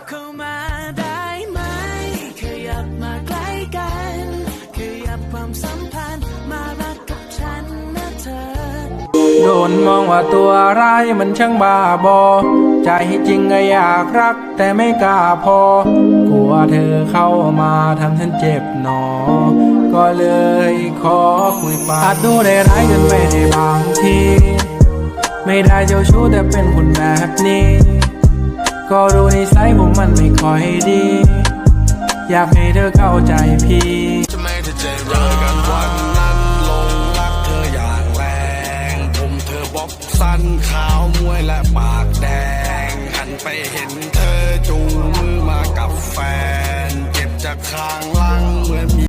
บเข้ามาได้ไหม ขยับมาใกล้กัน ขยับความสัมพันธ์มารักกับฉันนะเธอ โดนมองว่าตัวร้ายมันช่างบ้าบอ ใจจริงก็อยากรักแต่ไม่กล้าพอ กลัวเธอเข้ามาทำฉันเจ็บหนอ ก็เลยขอคุยปาอาจดูได้ร้ายกันไปในบางที ไม่ได้เจ้าชู้แต่เป็นคนแบบนี้ ก็รู้นิสัยผมมันไม่ค่อยดี อยากให้เธอเข้าใจพี่จะไม่เธอใจร้ายกันวันนั้นลงรักเธออย่างแรง ผมเธอบ๊อบสั้นขาวมวยและปากแดง หันไปเห็นเธอจูงมือมากับแฟน เจ็บจากข้างหลังเหมือนมี